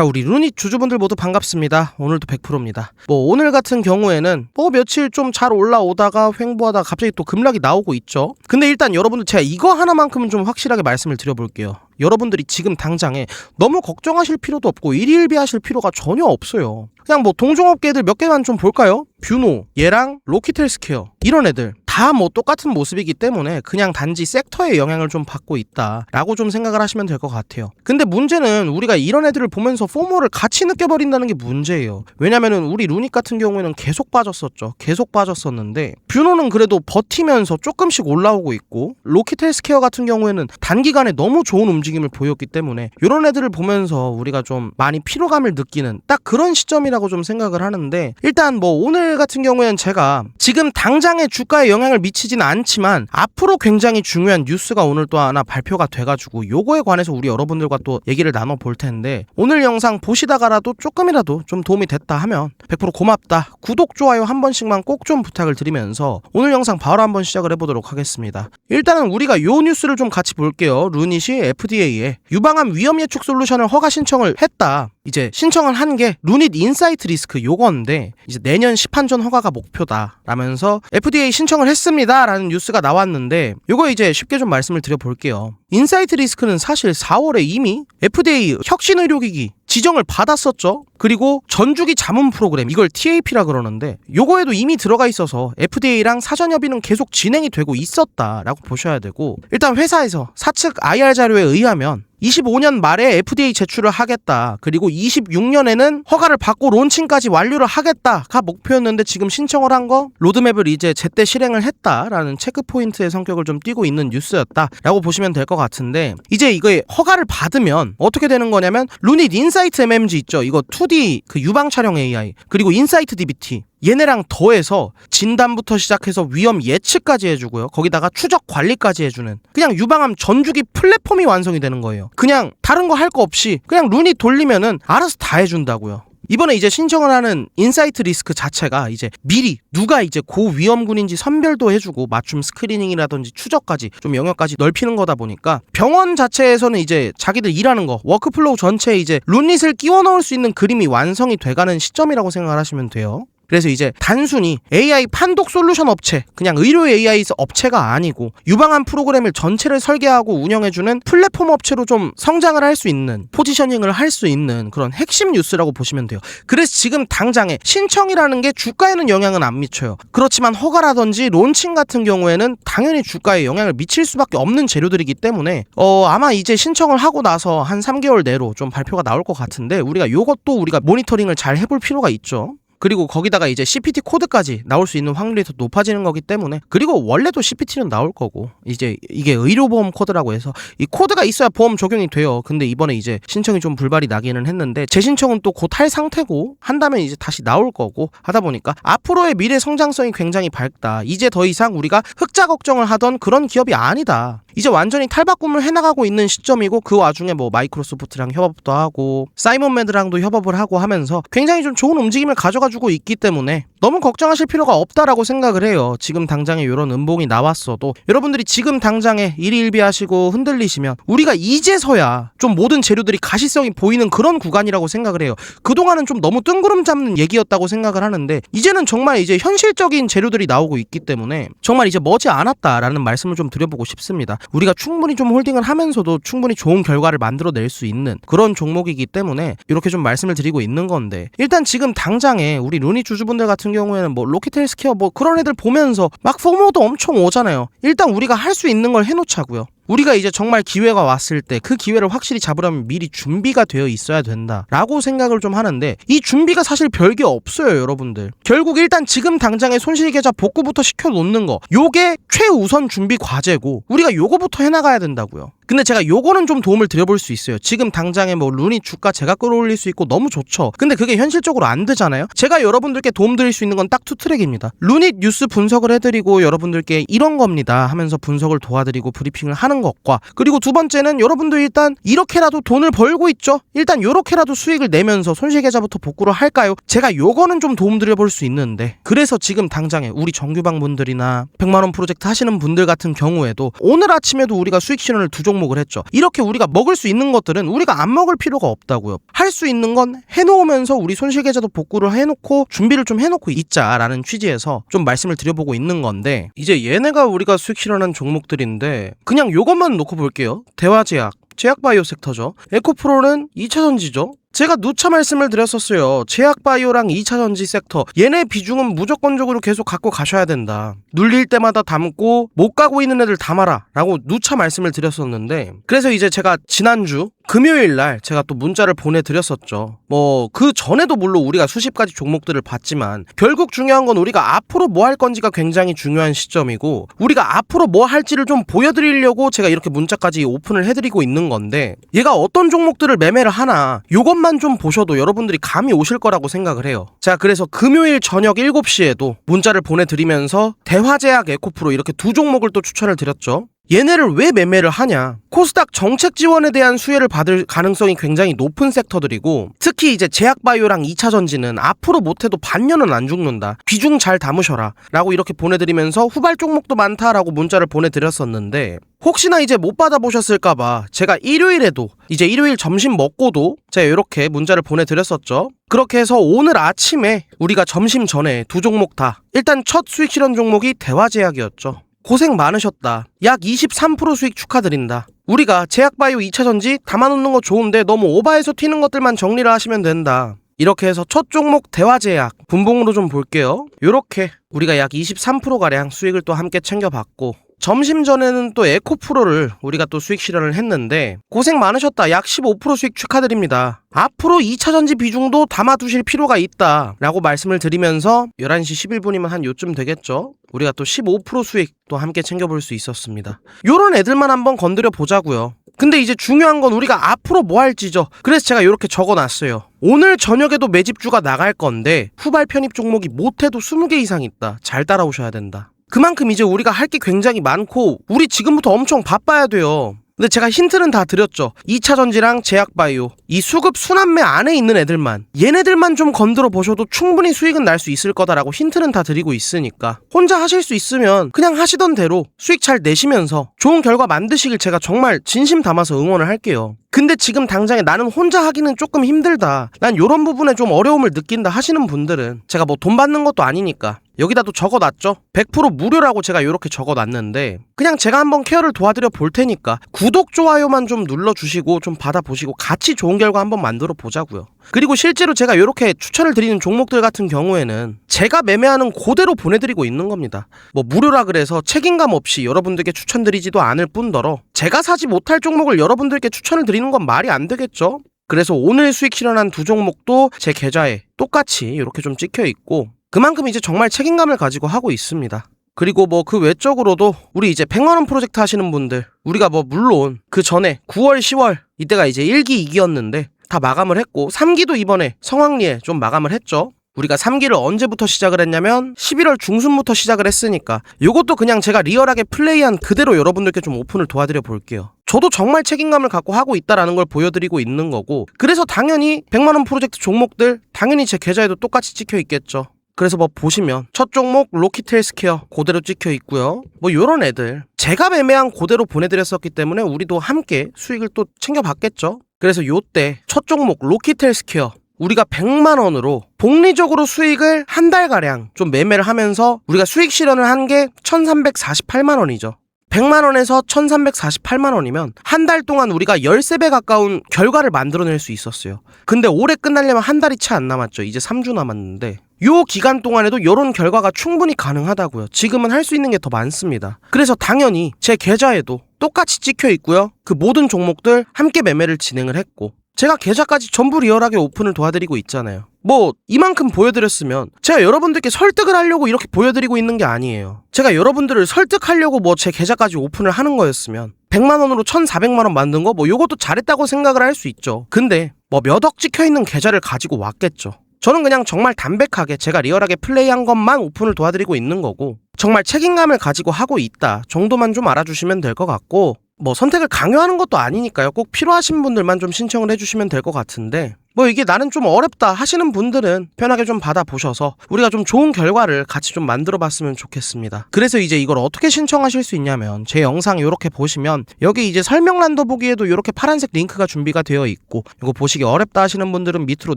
자, 우리 루닛 주주분들 모두 반갑습니다. 오늘도 100%입니다. 뭐 오늘 같은 경우에는 뭐 며칠 좀 잘 올라오다가 횡보하다가 갑자기 또 급락이 나오고 있죠. 근데 일단 여러분들 제가 이거 하나만큼은 좀 확실하게 말씀을 드려볼게요. 여러분들이 지금 당장에 너무 걱정하실 필요도 없고 일일비 하실 필요가 전혀 없어요. 그냥 뭐 동종업계들 몇 개만 좀 볼까요? 뷰노, 얘랑 로키텔스케어 이런 애들 다 뭐 똑같은 모습이기 때문에 그냥 단지 섹터의 영향을 좀 받고 있다라고 좀 생각을 하시면 될 것 같아요. 근데 문제는 우리가 이런 애들을 보면서 포모를 같이 느껴버린다는 게 문제예요. 왜냐면은 우리 루닉 같은 경우에는 계속 빠졌었죠. 계속 빠졌었는데 뷰노는 그래도 버티면서 조금씩 올라오고 있고 로키텔스케어 같은 경우에는 단기간에 너무 좋은 움직임을 보였기 때문에 이런 애들을 보면서 우리가 좀 많이 피로감을 느끼는 딱 그런 시점이라고 좀 생각을 하는데 일단 뭐 오늘 같은 경우에는 제가 지금 당장의 주가에 영향 을 미치진 않지만 앞으로 굉장히 중요한 뉴스가 오늘 또 하나 발표가 돼가지고 요거에 관해서 우리 여러분들과 또 얘기를 나눠 볼 텐데 오늘 영상 보시다가라도 조금이라도 좀 도움이 됐다 하면 100% 고맙다. 구독 좋아요 한 번씩만 꼭 좀 부탁을 드리면서 오늘 영상 바로 한번 시작을 해보도록 하겠습니다. 일단은 우리가 요 뉴스를 좀 같이 볼게요. 루닛이 FDA에 유방암 위험 예측 솔루션을 허가 신청을 했다. 이제 신청을 한 게 루닛 인사이트 리스크 요건데 이제 내년 시판전 허가가 목표다. 라면서 FDA 신청을 했습니다 라는 뉴스가 나왔는데 요거 이제 쉽게 좀 말씀을 드려볼게요. 인사이트 리스크는 사실 4월에 이미 FDA 혁신 의료기기 지정을 받았었죠. 그리고 전주기 자문 프로그램 이걸 TAP라 그러는데 요거에도 이미 들어가 있어서 FDA랑 사전 협의는 계속 진행이 되고 있었다라고 보셔야 되고 일단 회사에서 사측 IR 자료에 의하면 25년 말에 FDA 제출을 하겠다. 그리고 26년에는 허가를 받고 론칭까지 완료를 하겠다가 목표였는데 지금 신청을 한 거 로드맵을 이제 제때 실행을 했다라는 체크 포인트의 성격을 좀 띠고 있는 뉴스였다라고 보시면 될 것 같은데 이제 이거에 허가를 받으면 어떻게 되는 거냐면 루닛 인사 이트 MMG 있죠. 이거 2D 그 유방 촬영 AI 그리고 인사이트 DBT 얘네랑 더해서 진단부터 시작해서 위험 예측까지 해주고요. 거기다가 추적 관리까지 해주는 그냥 유방암 전주기 플랫폼이 완성이 되는 거예요. 그냥 다른 거 할거 없이 그냥 룬이 돌리면은 알아서 다 해준다고요. 이번에 이제 신청을 하는 인사이트 리스크 자체가 이제 미리 누가 이제 고위험군인지 선별도 해주고 맞춤 스크리닝이라든지 추적까지 좀 영역까지 넓히는 거다 보니까 병원 자체에서는 이제 자기들 일하는 거 워크플로우 전체에 이제 룬릿을 끼워 넣을 수 있는 그림이 완성이 돼가는 시점이라고 생각을 하시면 돼요. 그래서 이제 단순히 AI 판독 솔루션 업체, 그냥 의료 AI 업체가 아니고 유방암 프로그램을 전체를 설계하고 운영해주는 플랫폼 업체로 좀 성장을 할 수 있는 포지셔닝을 할 수 있는 그런 핵심 뉴스라고 보시면 돼요. 그래서 지금 당장에 신청이라는 게 주가에는 영향은 안 미쳐요. 그렇지만 허가라든지 론칭 같은 경우에는 당연히 주가에 영향을 미칠 수밖에 없는 재료들이기 때문에 어 아마 이제 신청을 하고 나서 한 3개월 내로 좀 발표가 나올 것 같은데 우리가 요것도 우리가 모니터링을 잘 해볼 필요가 있죠. 그리고 거기다가 이제 CPT 코드까지 나올 수 있는 확률이 더 높아지는 거기 때문에 그리고 원래도 CPT는 나올 거고 이제 이게 의료보험 코드라고 해서 이 코드가 있어야 보험 적용이 돼요. 근데 이번에 이제 신청이 좀 불발이 나기는 했는데 재신청은 또 곧 할 상태고 한다면 이제 다시 나올 거고 하다 보니까 앞으로의 미래 성장성이 굉장히 밝다. 이제 더 이상 우리가 흑자 걱정을 하던 그런 기업이 아니다. 이제 완전히 탈바꿈을 해나가고 있는 시점이고 그 와중에 뭐 마이크로소프트랑 협업도 하고 사이먼 매드랑도 협업을 하고 하면서 굉장히 좀 좋은 움직임을 가져가주고 있기 때문에 너무 걱정하실 필요가 없다라고 생각을 해요. 지금 당장에 이런 음봉이 나왔어도 여러분들이 지금 당장에 일희일비하시고 흔들리시면 우리가 이제서야 좀 모든 재료들이 가시성이 보이는 그런 구간이라고 생각을 해요. 그동안은 좀 너무 뜬구름 잡는 얘기였다고 생각을 하는데 이제는 정말 이제 현실적인 재료들이 나오고 있기 때문에 정말 이제 머지 않았다라는 말씀을 좀 드려보고 싶습니다. 우리가 충분히 좀 홀딩을 하면서도 충분히 좋은 결과를 만들어낼 수 있는 그런 종목이기 때문에 이렇게 좀 말씀을 드리고 있는 건데 일단 지금 당장에 우리 루니 주주분들 같은 경우에는 뭐 로키텔스케어 뭐 그런 애들 보면서 막 포모도 엄청 오잖아요. 일단 우리가 할 수 있는 걸 해놓자고요. 우리가 이제 정말 기회가 왔을 때 그 기회를 확실히 잡으려면 미리 준비가 되어 있어야 된다라고 생각을 좀 하는데 이 준비가 사실 별게 없어요 여러분들 결국 일단 지금 당장의 손실 계좌 복구부터 시켜 놓는 거 요게 최우선 준비 과제고 우리가 요거부터 해 나가야 된다고요 근데 제가 요거는 좀 도움을 드려볼 수 있어요. 지금 당장에 뭐 루니 주가 제가 끌어올릴 수 있고 너무 좋죠. 근데 그게 현실적으로 안 되잖아요. 제가 여러분들께 도움 드릴 수 있는 건 딱 투 트랙입니다. 루닛 뉴스 분석을 해드리고 여러분들께 이런 겁니다 하면서 분석을 도와드리고 브리핑을 하는 하는 것과 그리고 두 번째는 여러분들 일단 이렇게라도 돈을 벌고 있죠. 일단 요렇게라도 수익을 내면서 손실계좌부터 복구를 할까요? 제가 요거는 좀 도움드려 볼 수 있는데 그래서 지금 당장에 우리 정규방 분들이나 100만원 프로젝트 하시는 분들 같은 경우에도 오늘 아침에도 우리가 수익 실현을 두 종목을 했죠. 이렇게 우리가 먹을 수 있는 것들은 우리가 안 먹을 필요가 없다고요. 할 수 있는 건 해놓으면서 우리 손실계좌도 복구를 해놓고 준비를 좀 해놓고 있자라는 취지에서 좀 말씀을 드려보고 있는 건데 이제 얘네가 우리가 수익 실현한 종목들인데 그냥 요 것만 놓고 볼게요. 대화제약, 제약바이오 섹터죠. 에코프로는 2차 전지죠. 제가 누차 말씀을 드렸었어요. 제약바이오랑 2차전지 섹터 얘네 비중은 무조건적으로 계속 갖고 가셔야 된다. 눌릴 때마다 담고 못 가고 있는 애들 담아라 라고 누차 말씀을 드렸었는데 그래서 이제 제가 지난주 금요일 날 제가 또 문자를 보내드렸었죠. 뭐 그 전에도 물론 우리가 수십 가지 종목들을 봤지만 결국 중요한 건 우리가 앞으로 뭐 할 건지가 굉장히 중요한 시점이고 우리가 앞으로 뭐 할지를 좀 보여드리려고 제가 이렇게 문자까지 오픈을 해드리고 있는 건데 얘가 어떤 종목들을 매매를 하나 요것 만 좀 보셔도 여러분들이 감이 오실 거라고 생각을 해요. 자 그래서 금요일 저녁 7시에도 문자를 보내드리면서 대화제약 에코프로 이렇게 두 종목을 또 추천을 드렸죠. 얘네를 왜 매매를 하냐? 코스닥 정책 지원에 대한 수혜를 받을 가능성이 굉장히 높은 섹터들이고 특히 이제 제약바이오랑 2차전지는 앞으로 못해도 반년은 안 죽는다. 비중 잘 담으셔라. 라고 이렇게 보내드리면서 후발 종목도 많다라고 문자를 보내드렸었는데 혹시나 이제 못 받아보셨을까봐 제가 일요일에도 이제 일요일 점심 먹고도 제가 이렇게 문자를 보내드렸었죠. 그렇게 해서 오늘 아침에 우리가 점심 전에 두 종목 다 일단 첫 수익 실현 종목이 대화제약이었죠. 고생 많으셨다. 약 23% 수익 축하드린다. 우리가 제약바이오 2차전지 담아놓는 거 좋은데 너무 오바해서 튀는 것들만 정리를 하시면 된다. 이렇게 해서 첫 종목 대화제약 분봉으로 좀 볼게요. 요렇게 우리가 약 23%가량 수익을 또 함께 챙겨봤고 점심 전에는 또 에코프로를 우리가 또 수익 실현을 했는데 고생 많으셨다. 약 15% 수익 축하드립니다. 앞으로 2차전지 비중도 담아두실 필요가 있다. 라고 말씀을 드리면서 11시 11분이면 한 요쯤 되겠죠? 우리가 또 15% 수익 또 함께 챙겨볼 수 있었습니다. 요런 애들만 한번 건드려 보자고요. 근데 이제 중요한 건 우리가 앞으로 뭐 할지죠. 그래서 제가 이렇게 적어놨어요. 오늘 저녁에도 매집주가 나갈 건데 후발 편입 종목이 못해도 20개 이상 있다. 잘 따라오셔야 된다. 그만큼 이제 우리가 할 게 굉장히 많고 우리 지금부터 엄청 바빠야 돼요. 근데 제가 힌트는 다 드렸죠. 2차 전지랑 제약바이오 이 수급 순환매 안에 있는 애들만 얘네들만 좀 건드려 보셔도 충분히 수익은 날 수 있을 거다라고 힌트는 다 드리고 있으니까 혼자 하실 수 있으면 그냥 하시던 대로 수익 잘 내시면서 좋은 결과 만드시길 제가 정말 진심 담아서 응원을 할게요. 근데 지금 당장에 나는 혼자 하기는 조금 힘들다. 난 요런 부분에 좀 어려움을 느낀다 하시는 분들은 제가 뭐 돈 받는 것도 아니니까 여기다도 적어놨죠. 100% 무료라고 제가 이렇게 적어놨는데 그냥 제가 한번 케어를 도와드려 볼 테니까 구독 좋아요만 좀 눌러주시고 좀 받아보시고 같이 좋은 결과 한번 만들어 보자고요. 그리고 실제로 제가 이렇게 추천을 드리는 종목들 같은 경우에는 제가 매매하는 그대로 보내드리고 있는 겁니다. 뭐 무료라 그래서 책임감 없이 여러분들께 추천드리지도 않을 뿐더러 제가 사지 못할 종목을 여러분들께 추천을 드리는 건 말이 안 되겠죠? 그래서 오늘 수익 실현한 두 종목도 제 계좌에 똑같이 이렇게 좀 찍혀 있고 그만큼 이제 정말 책임감을 가지고 하고 있습니다. 그리고 뭐 그 외적으로도 우리 이제 100만원 프로젝트 하시는 분들 우리가 뭐 물론 그 전에 9월 10월 이때가 이제 1기 2기였는데 다 마감을 했고 3기도 이번에 성황리에 좀 마감을 했죠. 우리가 3기를 언제부터 시작을 했냐면 11월 중순부터 시작을 했으니까 요것도 그냥 제가 리얼하게 플레이한 그대로 여러분들께 좀 오픈을 도와드려 볼게요. 저도 정말 책임감을 갖고 하고 있다라는 걸 보여드리고 있는 거고 그래서 당연히 100만원 프로젝트 종목들 당연히 제 계좌에도 똑같이 찍혀 있겠죠. 그래서 뭐 보시면 첫 종목 로키텔스케어 그대로 찍혀 있고요. 뭐 요런 애들 제가 매매한 그대로 보내드렸었기 때문에 우리도 함께 수익을 또 챙겨봤겠죠. 그래서 요때 첫 종목 로키텔스케어 우리가 100만 원으로 복리적으로 수익을 한 달 가량 좀 매매를 하면서 우리가 수익 실현을 한 게 1348만 원이죠. 100만 원에서 1348만 원이면 한 달 동안 우리가 13배 가까운 결과를 만들어낼 수 있었어요. 근데 올해 끝나려면 한 달이 채 안 남았죠. 이제 3주 남았는데 요 기간 동안에도 요런 결과가 충분히 가능하다고요. 지금은 할 수 있는 게 더 많습니다. 그래서 당연히 제 계좌에도 똑같이 찍혀 있고요. 그 모든 종목들 함께 매매를 진행을 했고 제가 계좌까지 전부 리얼하게 오픈을 도와드리고 있잖아요. 뭐 이만큼 보여드렸으면 제가 여러분들께 설득을 하려고 이렇게 보여드리고 있는 게 아니에요. 제가 여러분들을 설득하려고 뭐 제 계좌까지 오픈을 하는 거였으면 100만 원으로 1,400만 원 만든 거 뭐 요것도 잘했다고 생각을 할 수 있죠. 근데 뭐 몇 억 찍혀 있는 계좌를 가지고 왔겠죠. 저는 그냥 정말 담백하게 제가 리얼하게 플레이한 것만 오픈을 도와드리고 있는 거고 정말 책임감을 가지고 하고 있다 정도만 좀 알아주시면 될 것 같고 뭐 선택을 강요하는 것도 아니니까요. 꼭 필요하신 분들만 좀 신청을 해주시면 될 것 같은데 뭐 이게 나는 좀 어렵다 하시는 분들은 편하게 좀 받아보셔서 우리가 좀 좋은 결과를 같이 좀 만들어 봤으면 좋겠습니다. 그래서 이제 이걸 어떻게 신청하실 수 있냐면 제 영상 이렇게 보시면 여기 이제 설명란도 보기에도 이렇게 파란색 링크가 준비가 되어 있고 이거 보시기 어렵다 하시는 분들은 밑으로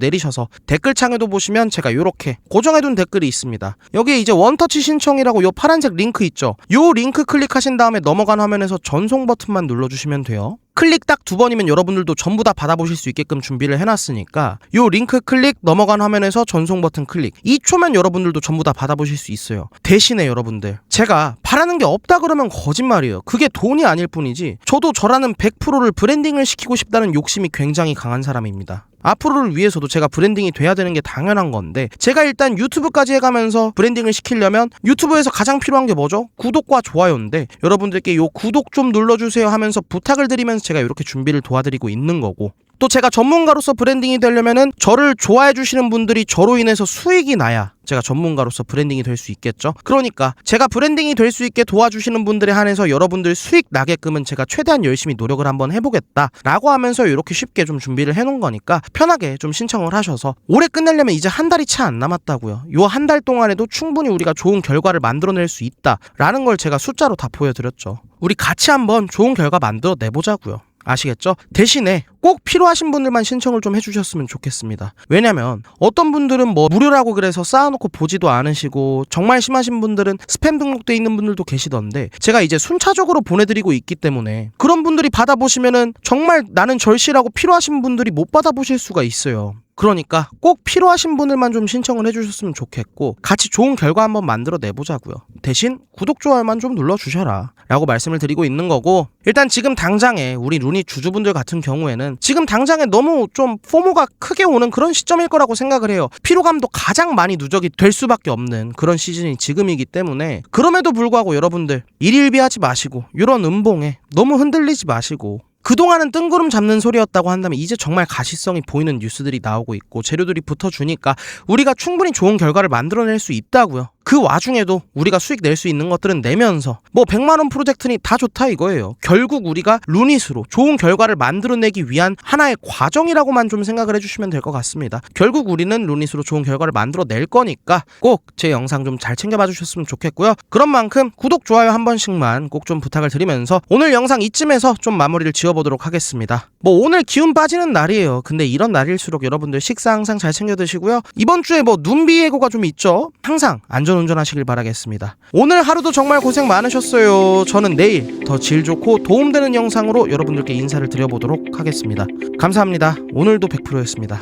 내리셔서 댓글창에도 보시면 제가 이렇게 고정해둔 댓글이 있습니다. 여기에 이제 원터치 신청이라고 요 파란색 링크 있죠. 요 링크 클릭하신 다음에 넘어간 화면에서 전송 버튼만 눌러주시면 돼요. 클릭 딱 두 번이면 여러분들도 전부 다 받아보실 수 있게끔 준비를 해놨으니까 요 링크 클릭 넘어간 화면에서 전송 버튼 클릭. 2초면 여러분들도 전부 다 받아보실 수 있어요. 대신에 여러분들 제가 바라는 게 없다 그러면 거짓말이에요. 그게 돈이 아닐 뿐이지 저도 저라는 100%를 브랜딩을 시키고 싶다는 욕심이 굉장히 강한 사람입니다 앞으로를 위해서도 제가 브랜딩이 돼야 되는 게 당연한 건데 제가 일단 유튜브까지 해가면서 브랜딩을 시키려면 유튜브에서 가장 필요한 게 뭐죠? 구독과 좋아요인데 여러분들께 요 구독 좀 눌러주세요 하면서 부탁을 드리면서 제가 이렇게 준비를 도와드리고 있는 거고 또 제가 전문가로서 브랜딩이 되려면은 저를 좋아해 주시는 분들이 저로 인해서 수익이 나야 제가 전문가로서 브랜딩이 될 수 있겠죠. 그러니까 제가 브랜딩이 될 수 있게 도와주시는 분들에 한해서 여러분들 수익 나게끔은 제가 최대한 열심히 노력을 한번 해보겠다라고 하면서 이렇게 쉽게 좀 준비를 해놓은 거니까 편하게 좀 신청을 하셔서 올해 끝내려면 이제 한 달이 채 안 남았다고요. 요 한 달 동안에도 충분히 우리가 좋은 결과를 만들어낼 수 있다라는 걸 제가 숫자로 다 보여드렸죠. 우리 같이 한번 좋은 결과 만들어 내보자고요. 아시겠죠? 대신에 꼭 필요하신 분들만 신청을 좀 해주셨으면 좋겠습니다. 왜냐면 어떤 분들은 뭐 무료라고 그래서 쌓아놓고 보지도 않으시고 정말 심하신 분들은 스팸 등록돼 있는 분들도 계시던데 제가 이제 순차적으로 보내드리고 있기 때문에 그런 분들이 받아보시면은 정말 나는 절실하고 필요하신 분들이 못 받아보실 수가 있어요. 그러니까 꼭 필요하신 분들만 좀 신청을 해주셨으면 좋겠고 같이 좋은 결과 한번 만들어 내보자고요. 대신 구독 좋아요만 좀 눌러주셔라 라고 말씀을 드리고 있는 거고 일단 지금 당장에 우리 루니 주주분들 같은 경우에는 지금 당장에 너무 좀 포모가 크게 오는 그런 시점일 거라고 생각을 해요. 피로감도 가장 많이 누적이 될 수밖에 없는 그런 시즌이 지금이기 때문에 그럼에도 불구하고 여러분들 일일비하지 마시고 이런 음봉에 너무 흔들리지 마시고 그동안은 뜬구름 잡는 소리였다고 한다면 이제 정말 가시성이 보이는 뉴스들이 나오고 있고 재료들이 붙어주니까 우리가 충분히 좋은 결과를 만들어낼 수 있다고요. 그 와중에도 우리가 수익 낼 수 있는 것들은 내면서 뭐 100만원 프로젝트니 다 좋다 이거예요. 결국 우리가 루닛으로 좋은 결과를 만들어내기 위한 하나의 과정이라고만 좀 생각을 해주시면 될 것 같습니다. 결국 우리는 루닛으로 좋은 결과를 만들어낼 거니까 꼭 제 영상 좀 잘 챙겨봐 주셨으면 좋겠고요. 그런 만큼 구독, 좋아요 한 번씩만 꼭 좀 부탁을 드리면서 오늘 영상 이쯤에서 좀 마무리를 지어보도록 하겠습니다. 뭐 오늘 기운 빠지는 날이에요. 근데 이런 날일수록 여러분들 식사 항상 잘 챙겨 드시고요. 이번 주에 뭐 눈비 예고가 좀 있죠. 항상 안전 운전하시길 바라겠습니다. 오늘 하루도 정말 고생 많으셨어요. 저는 내일 더 질 좋고 도움되는 영상으로 여러분들께 인사를 드려보도록 하겠습니다. 감사합니다. 오늘도 100%였습니다.